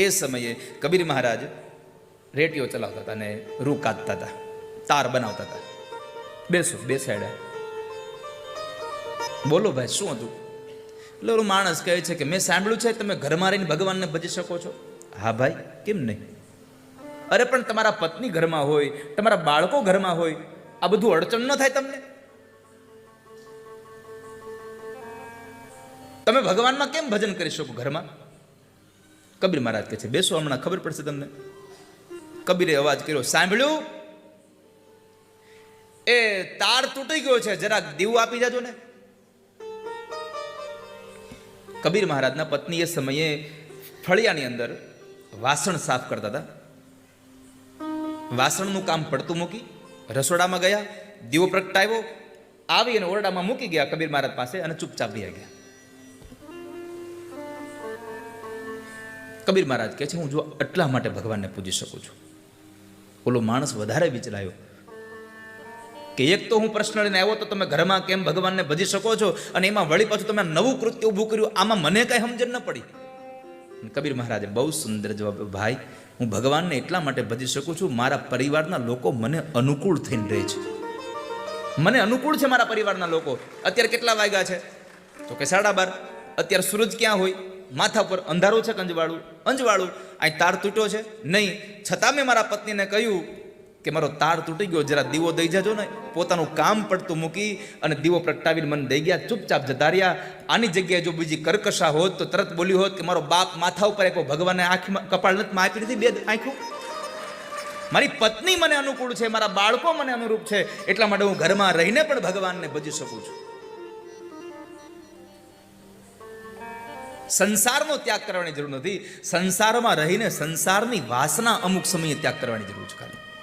એ સમયે કબીર મહારાજ રેડિયો ચલાવતા હતા અને રૂ કાતતા હતા, તાર બનાવતા હતા. બેસો બેસાડ્યા બોલો ભાઈ, શું હતું? એટલે ઓલું માણસ કહે છે કે, મેં સાંભળ્યું છે, તમે ઘરમાં રહીને ભગવાનને ભજી શકો છો. હા ભાઈ, કેમ નહીં? અરે, પણ તમારા પત્ની ઘરમાં હોય, તમારા બાળકો ઘરમાં હોય, આ બધું અડચણ ન થાય તમને? તમે ભગવાનમાં કેમ ભજન કરી શકો ઘરમાં? કબીર મહારાજ કહે છે, બેસો હમણાં, ખબર પડશે તમને. કબીરે અવાજ કર્યો, સાંભળ્યું? એ તાર તૂટી ગયો છે, જરાક દીવું આપી જાજો ને. કબીર મહારાજના પત્ની એ સમયે ફળિયાની અંદર વાસણ સાફ કરતા હતા. વાસણનું કામ પડતું મૂકી રસોડામાં ગયા, દીવો પ્રગટાવ્યો આવી અને ઓરડામાં મૂકી ગયા કબીર મહારાજ પાસે અને ચૂપચાપ ગયા. કબીર મહારાજ કહે છે, હું જો એટલા માટે ભગવાનને પૂજી શકું છું. ઓલો માણસ વધારે વિચલાયો. કે એક તો હું પ્રશ્ન લઈને આવ્યો, તો તમે ઘરમાં કેમ ભગવાનને ભજી શકો છો? અને એમાં વળી પાછું તમે નવું કૃત્ય ઊભું કર્યું, આમાં મને કઈ સમજણ ન પડી. કબીર મહારાજે, બહુ સુંદર જવાબ, ભાઈ, હું ભગવાનને એટલા માટે ભજી શકું છું, મારા પરિવારના લોકો મને અનુકૂળ થઈને રહે છે. મને અનુકૂળ છે મારા પરિવારના લોકો? અત્યારે કેટલા વાગ્યા છે? તો કે સાડા બાર. અત્યારે સૂરજ ક્યાં હોય? માથા પર અંધારું છે કંજવાળું, અંજવાળું, અહીં તાર તૂટ્યો છે. નહીં, છતાં મેં મારા પત્નીને કહ્યું કે મારો તાર તૂટી ગયો, જરા દીવો દઈ જજો ને. પોતાનું કામ પડતું મૂકી અને દીવો પ્રગટાવીને મને દઈ ગયા. ચૂપચાપ જતા રહ્યા. આની જગ્યાએ જો બીજી કર્કશા હોત તો તરત બોલ્યું હોત કે મારો બાપ માથા ઉપર એક ભગવાને આંખમાં કપાળ નથી આપી નથી બે આંખું. મારી પત્ની મને અનુકૂળ છે, મારા બાળકો મને અનુરૂપ છે. એટલા માટે હું ઘરમાં રહીને પણ ભગવાનને ભજી શકું છું. સંસારનો ત્યાગ કરવાની જરૂર નથી. સંસારમાં રહીને સંસારની વાસના અમુક સમયે ત્યાગ કરવાની જરૂર છે ખાલી.